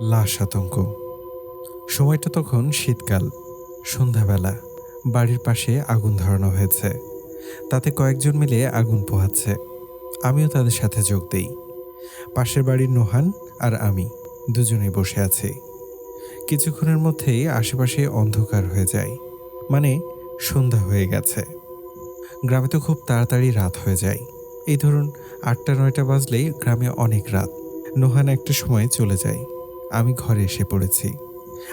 লাশ আতঙ্ক সময়টা তখন শীতকাল, সন্ধ্যাবেলা। বাড়ির পাশে আগুন ধরানো হয়েছে। তাতে কয়েকজন মিলে আগুন পোহাচ্ছে। আমিও তাদের সাথে যোগ দেই। পাশের বাড়ির নোহান আর আমি দুজনে বসে আছি। কিছুক্ষণের মধ্যেই আশেপাশে অন্ধকার হয়ে যায়। মানে সন্ধ্যা হয়ে গেছে। গ্রামে তো খুব তাড়াতাড়ি রাত হয়ে যায়। এই ধরুন আটটা, নয়টা বাজলেই গ্রামে অনেক রাত। নোহান একটা সময় চলে যায়। আমি ঘরে এসে পড়েছি।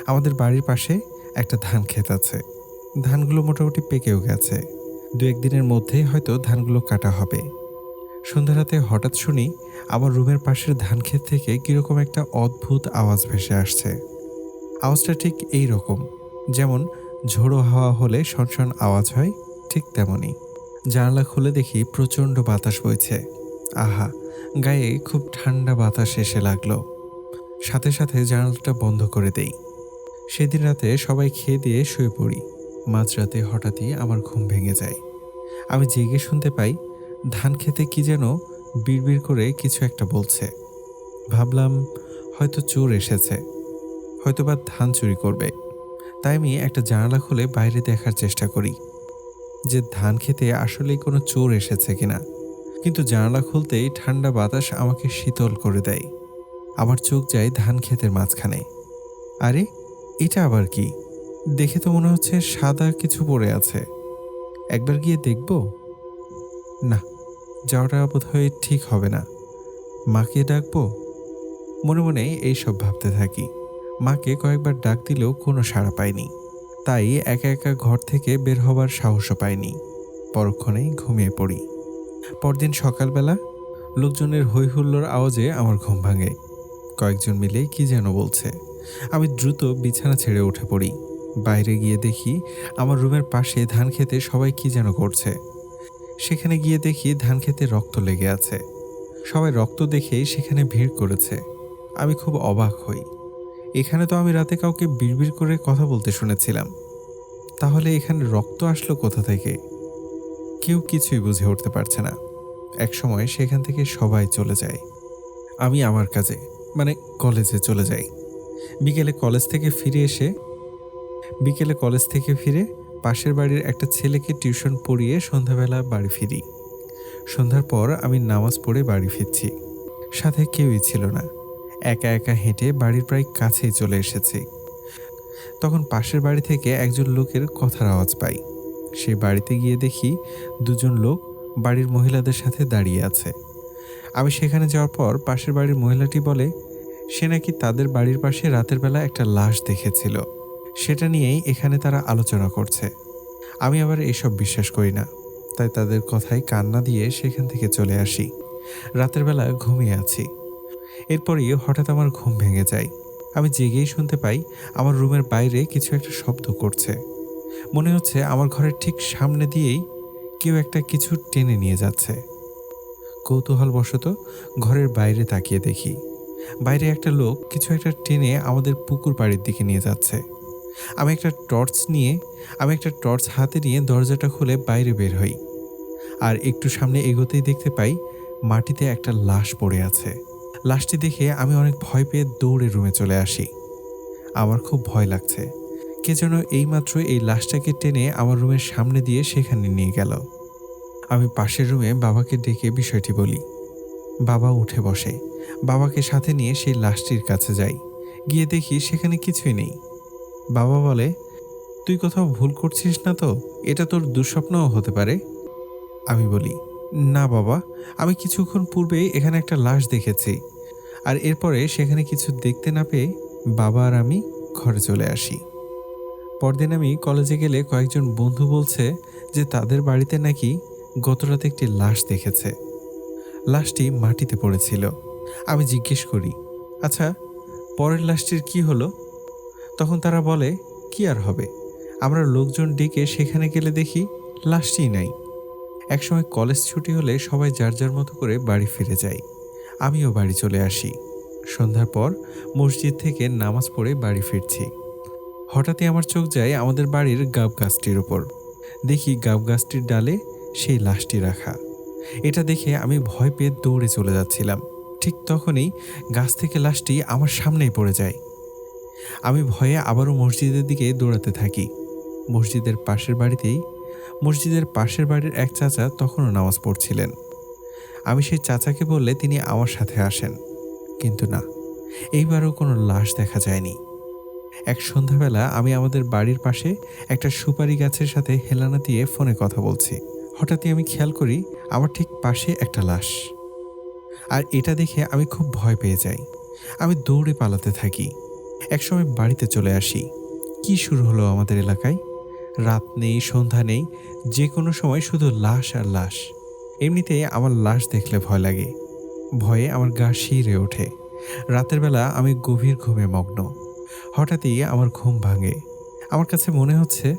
আমাদের বাড়ির পাশে একটা ধান ক্ষেত আছে। ধানগুলো মোটামুটি পেকেও গেছে। দু একদিনের মধ্যেই হয়তো ধানগুলো কাটা হবে। সন্ধ্যা রাতে হঠাৎ শুনি আমার রুমের পাশের ধান ক্ষেত থেকে কীরকম একটা অদ্ভুত আওয়াজ ভেসে আসছে। আওয়াজটা ঠিক এই রকম। যেমন ঝোড়ো হাওয়া হলে শনশন আওয়াজ হয়, ঠিক তেমনই। জানালা খুলে দেখি প্রচণ্ড বাতাস বইছে। আহা, গায়ে খুব ঠান্ডা বাতাস এসে লাগল। সাথে সাথে জানালাটা বন্ধ করে দেই। সেদিন রাতে সবাই খেয়ে দিয়ে শুয়ে পড়ি। মাঝরাতে হঠাৎই আমার ঘুম ভেঙে যায়। আমি জেগে শুনতে পাই, ধান খেতে কি যেন বিড়বিড় করে কিছু একটা বলছে। ভাবলাম, হয়তো চোর এসেছে। হয়তো বা ধান চুরি করবে। তাই আমি একটা জানালা খুলে বাইরে দেখার চেষ্টা করি যে ধান খেতে আসলেই কোনো চোর এসেছে কিনা। কিন্তু জানালা খুলতেই ঠান্ডা বাতাস আমাকে শীতল করে দেয়। আমার চোখ যায় ধান ক্ষেতের মাঝখানে। আরে, এটা আবার কি? দেখে তো মনে হচ্ছে সাদা কিছু পড়ে আছে। একবার গিয়ে দেখব? না, যাওয়াটা বোধ বোধহয় ঠিক হবে না। মাকে ডাকবো? মনে মনে এইসব ভাবতে থাকি। মাকে কয়েকবার ডাক দিলেও কোনো সাড়া পাইনি। তাই একা একা ঘর থেকে বের হবার সাহসও পাইনি। পরক্ষণেই ঘুমিয়ে পড়ি। পরদিন সকালবেলা লোকজনের হৈহুল্লোর আওয়াজে আমার ঘুম ভাঙে। কয়েকজন মিলে কি যেন বলছে। আমি দ্রুত বিছানা ছেড়ে উঠে পড়ি। বাইরে গিয়ে দেখি আমার রুমের পাশে ধান খেতে সবাই কি যেন করছে। সেখানে গিয়ে দেখি ধান খেতে রক্ত লেগে আছে। সবাই রক্ত দেখে সেখানে ভিড় করেছে। আমি খুব অবাক হই। এখানে তো আমি রাতে কাউকে বিড়বিড় করে কথা বলতে শুনেছিলাম। তাহলে এখানে রক্ত আসলো কোথা থেকে? কেউ কিছুই বুঝে উঠতে পারছে না। একসময় সেখান থেকে সবাই চলে যায়। আমি আমার কাজে মানে কলেজে চলে যাই। বিকেলে কলেজ থেকে ফিরে এসে, বিকেলে কলেজ থেকে ফিরে পাশের বাড়ির একটা ছেলেকে টিউশন পড়িয়ে সন্ধ্যাবেলা বাড়ি ফিরি। সন্ধ্যার পর আমি নামাজ পড়ে বাড়ি ফিরছি। সাথে কেউই ছিল না। একা একা হেঁটে বাড়ির প্রায় কাছেই চলে এসেছি। তখন পাশের বাড়ি থেকে একজন লোকের কথার আওয়াজ পাই। সেই বাড়িতে গিয়ে দেখি দুজন লোক বাড়ির মহিলাদের সাথে দাঁড়িয়ে আছে। আমি সেখানে যাওয়ার পর পাশের বাড়ির মহিলাটি বলে, সে নাকি তাদের বাড়ির পাশে রাতের বেলা একটা লাশ দেখেছিল। সেটা নিয়েই এখানে তারা আলোচনা করছে। আমি আবার এসব বিশ্বাস করি না। তাই তাদের কথায় কান্না দিয়ে সেখান থেকে চলে আসি। রাতের বেলা ঘুমিয়ে আছি। এরপরই হঠাৎ আমার ঘুম ভেঙে যায়। আমি জেগেই শুনতে পাই আমার রুমের বাইরে কিছু একটা শব্দ করছে। মনে হচ্ছে আমার ঘরের ঠিক সামনে দিয়েই কেউ একটা কিছু টেনে নিয়ে যাচ্ছে। কৌতূহলবশত ঘরের বাইরে তাকিয়ে দেখি। বাইরে একটা লোক কিছু একটা টেনে আমাদের পুকুর বাড়ির দিকে নিয়ে যাচ্ছে। আমি একটা টর্চ নিয়ে, আমি একটা টর্চ হাতে নিয়ে দরজাটা খুলে বাইরে বের হই। আর একটু সামনে এগোতেই দেখতে পাই মাটিতে একটা লাশ পড়ে আছে। লাশটি দেখে আমি অনেক ভয় পেয়ে দৌড়ে রুমে চলে আসি। আমার খুব ভয় লাগছে। কে যেন এইমাত্র এই লাশটাকে টেনে আমার রুমের সামনে দিয়ে সেখানে নিয়ে গেল। আমি পাশের রুমে বাবাকে ডেকে বিষয়টি বলি। বাবা উঠে বসে। বাবাকে সাথে নিয়ে সেই লাশটির কাছে যাই গিয়ে দেখি সেখানে কিছুই নেই। বাবা বলে, তুই কোথাও ভুল করছিস না তো? এটা তোর দুঃস্বপ্নও হতে পারে? আমি বলি, না বাবা, আমি কিছুক্ষণ পূর্বেই এখানে একটা লাশ দেখেছি। আর এরপরে সেখানে কিছু দেখতে না পেয়ে বাবা আর আমি ঘরে চলে আসি। পরদিন আমি কলেজে গেলে কয়েকজন বন্ধু বলছে যে তাদের বাড়িতে নাকি গতরাতে একটি লাশ দেখেছে। লাশটি মাটিতে পড়েছিল। আমি জিজ্ঞেস করি আচ্ছা পরের লাশটির কি হলো? তখন তারা বলে, কি আর হবে? আমরা লোকজন ডেকে সেখানে গেলে দেখি লাশটিই নাই। একসময় কলেজ ছুটি হলে সবাই যার যার মতো করে বাড়ি ফিরে যায় আমিও বাড়ি চলে আসি। সন্ধ্যার পর মসজিদ থেকে নামাজ পড়ে বাড়ি ফিরছি। হঠাৎই আমার চোখ যায় আমাদের বাড়ির গাব গাছটির ওপর দেখি গাব গাছটির ডালে সেই লাশটি রাখা। এটা দেখে আমি ভয় পেয়ে দৌড়ে চলে যাচ্ছিলাম। ঠিক তখনই গাছ থেকে লাশটি আমার সামনেই পড়ে যায়। আমি ভয়ে আবারও মসজিদের দিকে দৌড়াতে থাকি। মসজিদের পাশের বাড়িতেই, মসজিদের পাশের বাড়ির এক চাচা তখনও নামাজ পড়ছিলেন। আমি সেই চাচাকে বললে তিনি আমার সাথে আসেন। কিন্তু না, এইবারও কোনো লাশ দেখা যায়নি। এক সন্ধ্যাবেলা আমি আমাদের বাড়ির পাশে একটা সুপারি গাছের সাথে হেলানা দিয়ে ফোনে কথা বলছি। হঠাৎই আমি খেয়াল করি আমার ঠিক পাশে একটা লাশ। আর এটা দেখে আমি খুব ভয় পেয়ে যাই। আমি দৌড়ে পালাতে থাকি। একসময় বাড়িতে চলে আসি। কি শুরু হলো আমাদের এলাকায়? রাত নেই, সন্ধ্যা নেই, যে কোনো সময় শুধু লাশ আর লাশ। এমনিতে আমার লাশ দেখলে ভয় লাগে। ভয়ে আমার গা শিরে ওঠে। রাতের বেলা আমি গভীর ঘুমে মগ্ন। হঠাৎই আমার ঘুম ভাঙে। আমার কাছে মনে হচ্ছে,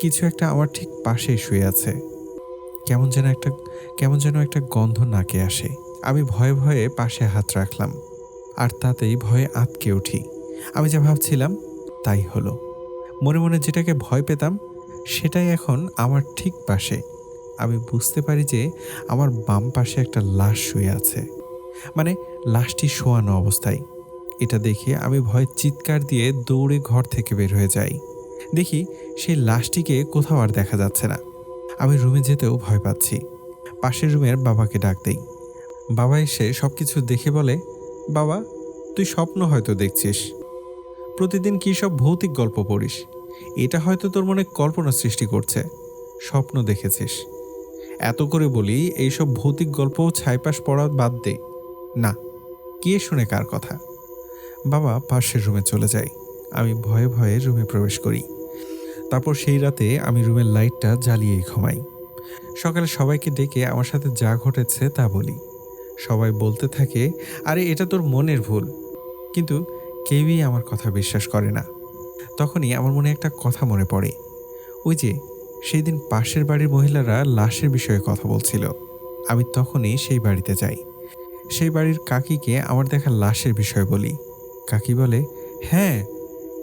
কিছু একটা আমার ঠিক পাশেই শুয়ে আছে। কেমন যেন একটা, কেমন যেন একটা গন্ধ নাকে আসে। আমি ভয়ে ভয়ে পাশে হাত রাখলাম, আর তাতেই ভয়ে আঁতকে উঠি। আমি যা ভাবছিলাম, তাই হলো। মনে মনে যেটাকে ভয় পেতাম, সেটাই এখন আমার ঠিক পাশে। আমি বুঝতে পারি যে আমার বাম পাশে একটা লাশ শুয়ে আছে। মানে লাশটি শোয়ানো অবস্থায়। এটা দেখে আমি ভয় চিৎকার দিয়ে দৌড়ে ঘর থেকে বের হয়ে যাই। দেখি সেই লাশটিকে কোথাও আর দেখা যাচ্ছে না। আমি রুমে যেতেও ভয় পাচ্ছি। পাশের রুমের বাবাকে ডাক দেই। বাবা এসে সব কিছু দেখে বলে, বাবা, তুই স্বপ্ন হয়তো দেখছিস। প্রতিদিন কী সব ভৌতিক গল্প পড়িস? এটা হয়তো তোর মনে কল্পনা সৃষ্টি করছে। স্বপ্ন দেখেছিস। এত করে বলি, এইসব ভৌতিক গল্প ছাইপাশ পড়া বাদ দে। না, কে শুনে কার কথা? বাবা পাশের রুমে চলে যায়। আমি ভয়ে ভয়ে রুমে প্রবেশ করি। তারপর সেই রাতে আমি রুমের লাইটটা জ্বালিয়েই ঘুমাই। সকালে সবাইকে ডেকে আমার সাথে যা ঘটেছে তা বলি। সবাই বলতে থাকে, আরে, এটা তোর মনের ভুল। কিন্তু কেউই আমার কথা বিশ্বাস করে না। তখনই আমার মনে একটা কথা মনে পড়ে। ওই যে সেই দিন পাশের বাড়ির মহিলারা লাশের বিষয়ে কথা বলছিল। আমি তখনই সেই বাড়িতে যাই। সেই বাড়ির কাকিকে আমার দেখা লাশের বিষয় বলি। কাকি বলে হ্যাঁ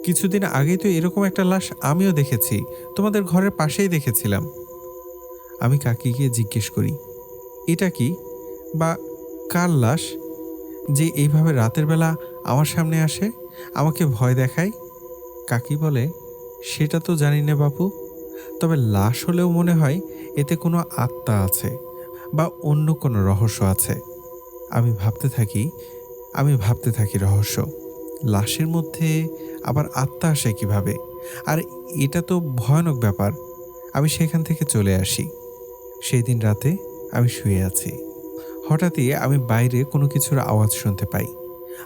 কিছুদিন আগেই তো এরকম একটা লাশ আমিও দেখেছি, তোমাদের ঘরের পাশেই দেখেছিলাম। আমি কাকিকে জিজ্ঞেস করি, এটা কি? বা কার লাশ? যে এইভাবে রাতের বেলা আমার সামনে আসে, আমাকে ভয় দেখায়? কাকি বলে, সেটা তো জানি না বাপু, তবে লাশ হলেও মনে হয় এতে কোনো আত্মা আছে, বা অন্য কোনো রহস্য আছে। আমি ভাবতে থাকি, আমি ভাবতে থাকি রহস্য। লাশের মধ্যে আবার আত্মা আসে কীভাবে? আর এটা তো ভয়ানক ব্যাপার। আমি সেখান থেকে চলে আসি। সেই দিন রাতে আমি শুয়ে আছি। হঠাৎই আমি বাইরে কোনো কিছুর আওয়াজ শুনতে পাই।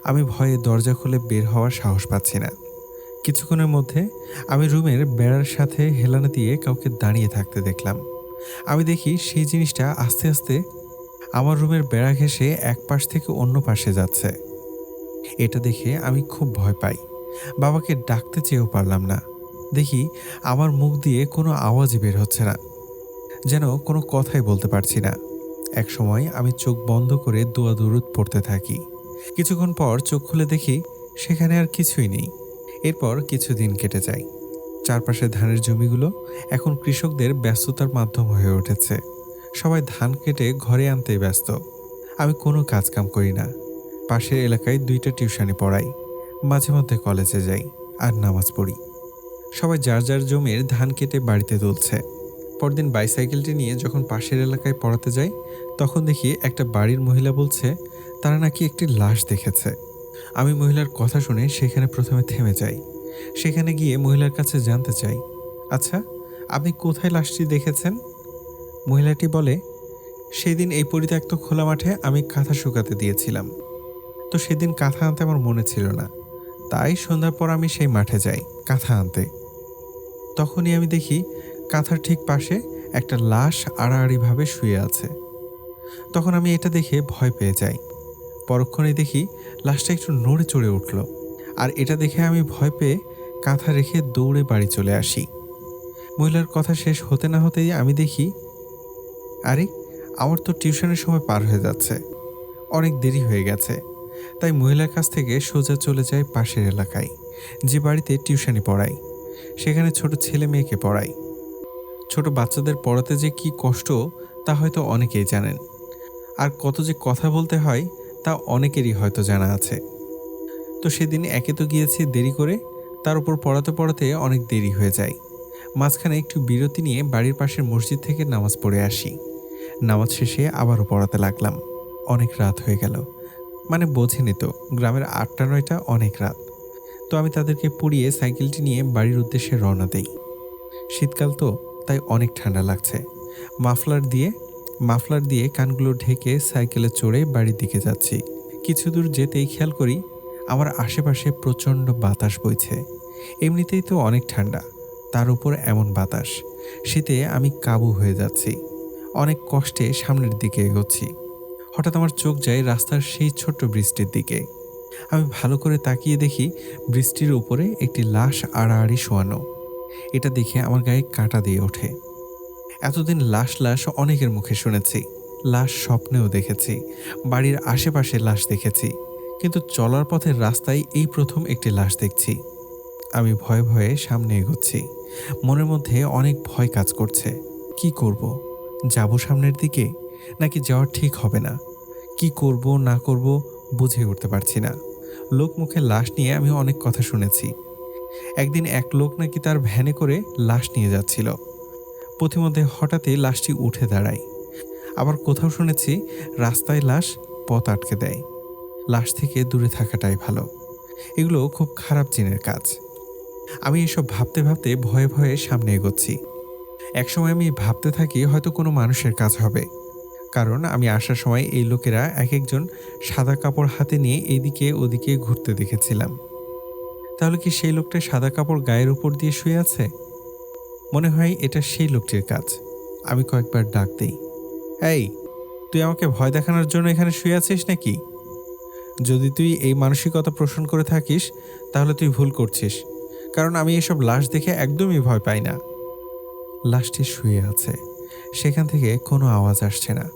আমি ভয়ে দরজা খুলে বের হওয়ার সাহস পাচ্ছি না। কিছুক্ষণের মধ্যে আমি রুমের বেড়ার সাথে হেলানা দিয়ে কাউকে দাঁড়িয়ে থাকতে দেখলাম। আমি দেখি সেই জিনিসটা আস্তে আস্তে আমার রুমের বেড়া ঘেঁষে এক পাশ থেকে অন্য পাশে যাচ্ছে। এটা দেখে আমি খুব ভয় পাই। বাবাকে ডাকতে চেয়েও পারলাম না। দেখি আমার মুখ দিয়ে কোনো আওয়াজই বের হচ্ছে না। যেন কোনো কথাই বলতে পারছি না। এক সময় আমি চোখ বন্ধ করে দোয়া দুরুদ পড়তে থাকি। কিছুক্ষণ পর চোখ খুলে দেখি সেখানে আর কিছুই নেই। এরপর কিছুদিন কেটে যায়। চারপাশে ধানের জমিগুলো এখন কৃষকদের ব্যস্ততার মাধ্যম হয়ে উঠেছে। সবাই ধান কেটে ঘরে আনতেই ব্যস্ত। আমি কোনো কাজকাম করি না। পাশের এলাকায় দুইটা টিউশনি পড়াই, মাঝে মধ্যে কলেজে যাই আর নামাজ পড়ি। সবাই যার যার জমির ধান কেটে বাড়িতে তুলছে। পরদিন বাইসাইকেলটি নিয়ে যখন পাশের এলাকায় পড়াতে যাই, তখন দেখি একটা বাড়ির মহিলা বলছে, তারা নাকি একটি লাশ দেখেছে। আমি মহিলার কথা শুনে সেখানে প্রথমে থেমে যাই। সেখানে গিয়ে মহিলার কাছে জানতে চাই আচ্ছা আপনি কোথায় লাশটি দেখেছেন? মহিলাটি বলে, সেদিন এই পরিত্যক্ত খোলা মাঠে আমি কাঁথা শুকাতে দিয়েছিলাম। তো সেদিন কাঁথা আনতে আমার মনে ছিল না। তাই সন্ধ্যার পর আমি সেই মাঠে যাই, কাঁথা আনতে। তখনই আমি দেখি কাঁথার ঠিক পাশে একটা লাশ আড়াআড়িভাবে শুয়ে আছে। তখন আমি এটা দেখে ভয় পেয়ে যাই। পরক্ষণে দেখি লাশটা একটু নড়ে চড়ে উঠল। আর এটা দেখে আমি ভয় পেয়ে কাঁথা রেখে দৌড়ে বাড়ি চলে আসি। মহিলার কথা শেষ হতে না হতেই আমি দেখি, আরে, আমার তো টিউশনের সময় পার হয়ে যাচ্ছে। অনেক দেরি হয়ে গেছে। তাই মহিলার কাছ থেকে সোজা চলে যায় পাশের এলাকায়। যে বাড়িতে টিউশনি পড়াই সেখানে ছোট ছেলে মেয়েকে পড়াই ছোট বাচ্চাদের পড়াতে যে কি কষ্ট, তা হয়তো অনেকেই জানেন। আর কত যে কথা বলতে হয়, তা অনেকেরই হয়তো জানা আছে। তো সেদিন একে তো গিয়েছি দেরি করে, তার উপর পড়াতে পড়াতে অনেক দেরি হয়ে যায়। মাঝখানে একটু বিরতি নিয়ে বাড়ির পাশের মসজিদ থেকে নামাজ পড়ে আসি। নামাজ শেষে আবারও পড়াতে লাগলাম। অনেক রাত হয়ে গেল। মানে বোঝেনি তো, গ্রামের আটটা, নয়টা, অনেক রাত। তো আমি তাদেরকে পড়িয়ে সাইকেলটি নিয়ে বাড়ির উদ্দেশ্যে রওনা দেই। শীতকাল তো, তাই অনেক ঠান্ডা লাগছে। মাফলার দিয়ে মাফলার দিয়ে কানগুলো ঢেকে সাইকেলে চড়ে বাড়ির দিকে যাচ্ছি। কিছু দূর যেতেই খেয়াল করি, আমার আশেপাশে প্রচণ্ড বাতাস বইছে। এমনিতেই তো অনেক ঠান্ডা, তার উপর এমন বাতাস। শীতে আমি কাবু হয়ে যাচ্ছি। অনেক কষ্টে সামনের দিকে এগোচ্ছি। হঠাৎ আমার চোখ যায় রাস্তার সেই ছোট্ট বৃষ্টির দিকে। আমি ভালো করে তাকিয়ে দেখি বৃষ্টির উপরে একটি লাশ আড়াআড়ি শোয়ানো। এটা দেখে আমার গায়ে কাঁটা দিয়ে ওঠে। এতদিন লাশ লাশ অনেকের মুখে শুনেছি। লাশ স্বপ্নেও দেখেছি। বাড়ির আশেপাশে লাশ দেখেছি। কিন্তু চলার পথের রাস্তায় এই প্রথম একটি লাশ দেখছি। আমি ভয়ে ভয়ে সামনে এগোচ্ছি। মনের মধ্যে অনেক ভয় কাজ করছে। কি করব? যাব সামনের দিকে? নাকি যাওয়া ঠিক হবে না? কি করব, না করব বুঝে উঠতে পারছি না। লোক মুখে লাশ নিয়ে আমি অনেক কথা শুনেছি। একদিন এক লোক নাকি তার ভ্যানে করে লাশ নিয়ে যাচ্ছিল। পথিমধ্যে হঠাৎই লাশটি উঠে দাঁড়ায়। আবার কোথাও শুনেছি রাস্তায় লাশ পথ আটকে দেয়। লাশ থেকে দূরে থাকাটাই ভালো। এগুলো খুব খারাপ জিনের কাজ। আমি এসব ভাবতে ভাবতে ভয়ে ভয়ে সামনে এগোচ্ছি। একসময় আমি ভাবতে থাকি হয়তো কোনো মানুষের কাজ হবে। কারণ আমি আসার সময় এই লোকেরা এক একজন সাদা কাপড় হাতে নিয়ে এদিকে ওদিকে ঘুরতে দেখেছিলাম। তাহলে কি সেই লোকটা সাদা কাপড় গায়ের উপর দিয়ে শুয়ে আছে? মনে হয় এটা সেই লোকটির কাজ। আমি কয়েকবার ডাক দিই, এই, তুই আমাকে ভয় দেখানোর জন্য এখানে শুয়ে আছিস নাকি? যদি তুই এই মানসিকতা পোষণ করে থাকিস, তাহলে তুই ভুল করছিস, কারণ আমি এসব লাশ দেখে একদমই ভয় পাই না। লাশটি শুয়ে আছে। সেখান থেকে কোনো আওয়াজ আসছে না।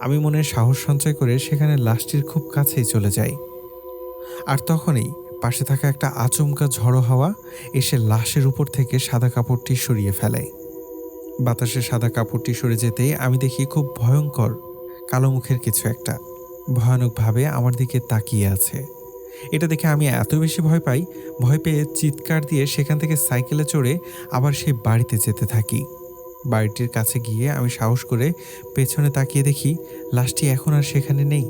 আমি মনে সাহস সঞ্চয় করে সেখানে লাশটির খুব কাছেই চলে যাই। আর তখনই পাশে থাকা একটা আচমকা ঝড়ো হাওয়া এসে লাশের উপর থেকে সাদা কাপড়টি সরিয়ে ফেলে। বাতাসে সাদা কাপড়টি সরে যেতেই আমি দেখি খুব ভয়ঙ্কর, কালো মুখের কিছু একটা। ভয়ানকভাবে আমার দিকে তাকিয়ে আছে। এটা দেখে আমি এত বেশি ভয় পাই, ভয় পেয়ে চিৎকার দিয়ে সেখান থেকে সাইকেলে চড়ে আবার সেই বাড়িতে যেতে থাকি। বাড়িটির কাছে গিয়ে আমি সাহস করে পেছনে তাকিয়ে দেখি লাশটি এখন আর সেখানে নেই।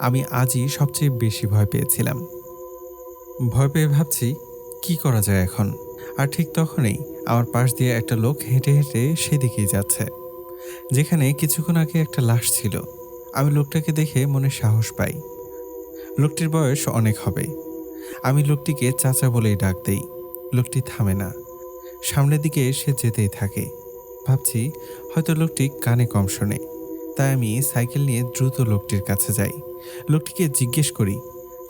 আমি আজই সবচেয়ে বেশি ভয় পেয়েছিলাম। ভয় পেয়ে ভাবছি, কি করা যায় এখন? আর ঠিক তখনই আমার পাশ দিয়ে একটা লোক হেঁটে হেঁটে সেদিকেই যাচ্ছে, যেখানে কিছুক্ষণ আগে একটা লাশ ছিল। আমি লোকটাকে দেখে মনে সাহস পাই। লোকটির বয়স অনেক হবে। আমি লোকটিকে চাচা বলেই ডাক দেই। লোকটি থামে না। সামনের দিকে সে যেতেই থাকে। ভাবছি হয়তো লোকটি কানে কম শোনে। তাই আমি সাইকেল নিয়ে দ্রুত লোকটির কাছে যাই। লোকটিকে জিজ্ঞেস করি,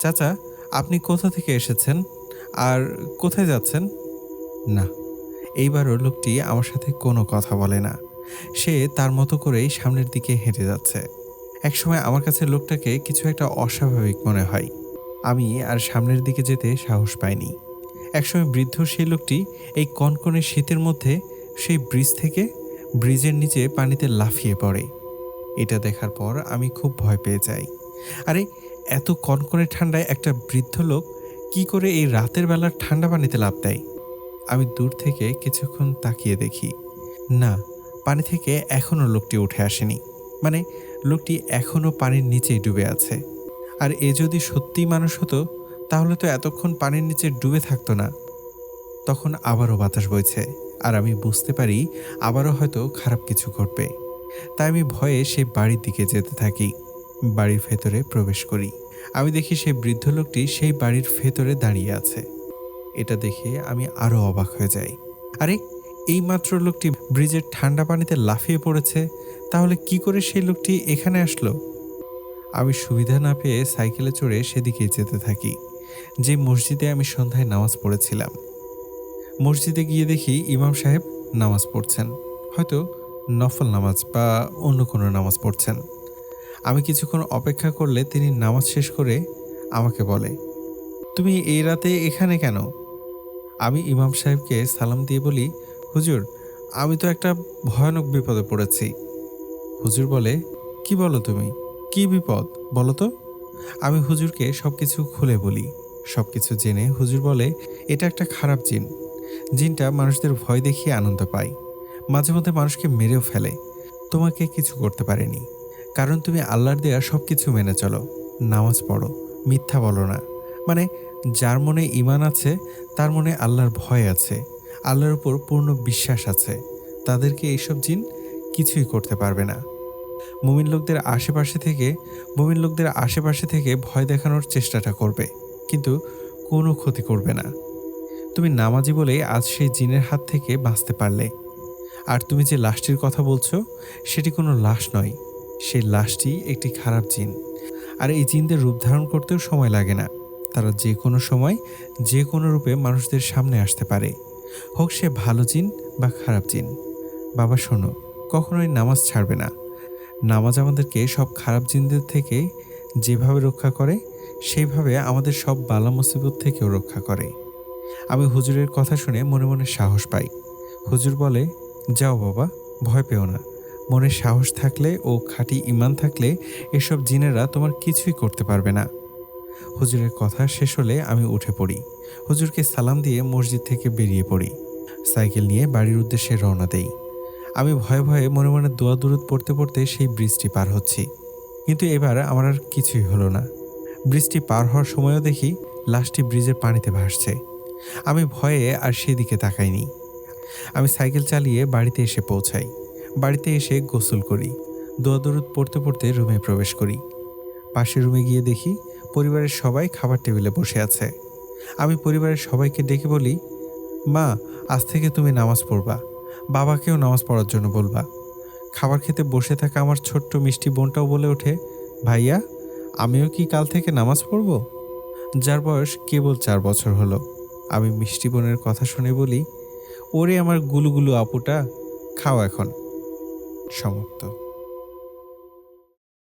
চাচা, আপনি কোথা থেকে এসেছেন? আর কোথায় যাচ্ছেন? না, এইবারও লোকটি আমার সাথে কোনো কথা বলে না। সে তার মতো করেই সামনের দিকে হেঁটে যাচ্ছে। একসময় আমার কাছে লোকটাকে কিছু একটা অস্বাভাবিক মনে হয়। আমি আর সামনের দিকে যেতে সাহস পাইনি। একসময় বৃদ্ধ সেই লোকটি এই কনকনে শীতের মধ্যে সেই ব্রিজ থেকে ব্রিজের নিচে পানিতে লাফিয়ে পড়ে। এটা দেখার পর আমি খুব ভয় পেয়ে যাই। আরে, এত কনকনে ঠান্ডায় একটা বৃদ্ধ লোক কি করে এই রাতের বেলার ঠান্ডা পানিতে লাভ দেয়? আমি দূর থেকে কিছুক্ষণ তাকিয়ে দেখি। না, পানি থেকে এখনও লোকটি উঠে আসেনি। মানে লোকটি এখনও পানির নিচেই ডুবে আছে। আর এ যদি সত্যিই মানুষ হতো তাহলে তো এতক্ষণ পানির নিচে ডুবে থাকতো না। তখন আবারও বাতাস বইছে, আর আমি বুঝতে পারি আবারও হয়তো খারাপ কিছু ঘটবে। তাই আমি ভয়ে সেই বাড়ির দিকে যেতে থাকি, বাড়ির ভেতরে প্রবেশ করি। আমি দেখি সেই বৃদ্ধ লোকটি সেই বাড়ির ভেতরে দাঁড়িয়ে আছে। এটা দেখে আমি আরও অবাক হয়ে যাই। আরে, এইমাত্র লোকটি ব্রিজের ঠান্ডা পানিতে লাফিয়ে পড়েছে, তাহলে কি করে সেই লোকটি এখানে আসলো? আমি সুবিধা না পেয়ে সাইকেলে চড়ে সেদিকে যেতে থাকি। যে মসজিদে আমি সন্ধ্যায় নামাজ পড়েছিলাম। মসজিদে গিয়ে দেখি ইমাম সাহেব নামাজ পড়ছেন। হয়তো নফল নামাজ বা অন্য কোনো নামাজ পড়ছেন। আমি কিছুক্ষণ অপেক্ষা করলে তিনি নামাজ শেষ করে আমাকে বলে, তুমি এই রাতে এখানে কেন? আমি ইমাম সাহেবকে সালাম দিয়ে বলি, হুজুর, আমি তো একটা ভয়ানক বিপদে পড়েছি। হুজুর বলে, কি বলো তুমি? কি বিপদ? বলো তো। আমি হুজুরকে সব কিছু খুলে বলি। সব কিছু জেনে হুজুর বলে, এটা একটা খারাপ জিন। জিনটা মানুষদের ভয় দেখিয়ে আনন্দ পায়। মাঝে মধ্যে মানুষকে মেরেও ফেলে। তোমাকে কিছু করতে পারেনি। কারণ তুমি আল্লাহর দেয়া সব কিছু মেনে চলো। নামাজ পড়ো। মিথ্যা বলো না। মানে যার মনে ইমান আছে, তার মনে আল্লাহর ভয় আছে। আল্লাহর উপর পূর্ণ বিশ্বাস আছে। তাদেরকে এইসব জিন কিছুই করতে পারবে না। মুমিন লোকদের আশেপাশে থেকে, মুমিন লোকদের আশেপাশে থেকে ভয় দেখানোর চেষ্টাটা করবে, কিন্তু কোনো ক্ষতি করবে না। তুমি নামাজি বলেই আজ সেই জিনের হাত থেকে বাঁচতে পারলে। আর তুমি যে লাশটির কথা বলছো, সেটি কোনো লাশ নয়। সেই লাশটি একটি খারাপ জিন। আর এই জিনদের রূপ ধারণ করতেও সময় লাগে না। তারা যে কোনো সময়, যে কোনো রূপে মানুষদের সামনে আসতে পারে। হোক সে ভালো জিন বা খারাপ জিন। বাবা, শোনো, কখনোই নামাজ ছাড়বে না। নামাজ আমাদেরকে সব খারাপ জিনদের থেকে যেভাবে রক্ষা করে, সেইভাবে আমাদের সব বালা মুসিবত থেকেও রক্ষা করে। আমি হুজুরের কথা শুনে মনে মনে সাহস পাই। হুজুর বলে, যাও বাবা, ভয় পেও না। মনে সাহস থাকলে ও খাঁটি ইমান থাকলে এসব জিনেরা তোমার কিছুই করতে পারবে না। হুজুরের কথা শেষ হলে আমি উঠে পড়ি। হুজুরকে সালাম দিয়ে মসজিদ থেকে বেরিয়ে পড়ি। সাইকেল নিয়ে বাড়ির উদ্দেশ্যে রওনা দেই। আমি ভয়ে ভয়ে মনে মনে দোয়া দূরত পড়তে পড়তে সেই ব্রিজটি পার হচ্ছি। কিন্তু এবার আমার আর কিছুই হলো না। ব্রিজটি পার হওয়ার সময়ও দেখি লাশটি ব্রিজের পানিতে ভাসছে। আমি ভয়ে আর সেদিকে তাকাইনি। আমি সাইকেল চালিয়ে বাড়িতে এসে পৌঁছাই। বাড়িতে এসে গোসল করি। দোয়া দরুদ পড়তে পড়তে রুমে প্রবেশ করি। পাশের রুমে গিয়ে দেখি পরিবারের সবাই খাবার টেবিলে বসে আছে। আমি পরিবারের সবাইকে ডেকে বলি, মা, আজ থেকে তুমি নামাজ পড়বা। বাবাকেও নামাজ পড়ার জন্য বলবা। খাবার খেতে বসে থাকা আমার ছোট্ট মিষ্টি বোনটাও বলে ওঠে, ভাইয়া, আমিও কি কাল থেকে নামাজ পড়ব? যার বয়স কেবল চার বছর হলো। আমি মিষ্টি বোনের কথা শুনে বলি, ওরে আমার গুলুগুলু আপুটা, খাও এখন। সমাপ্ত।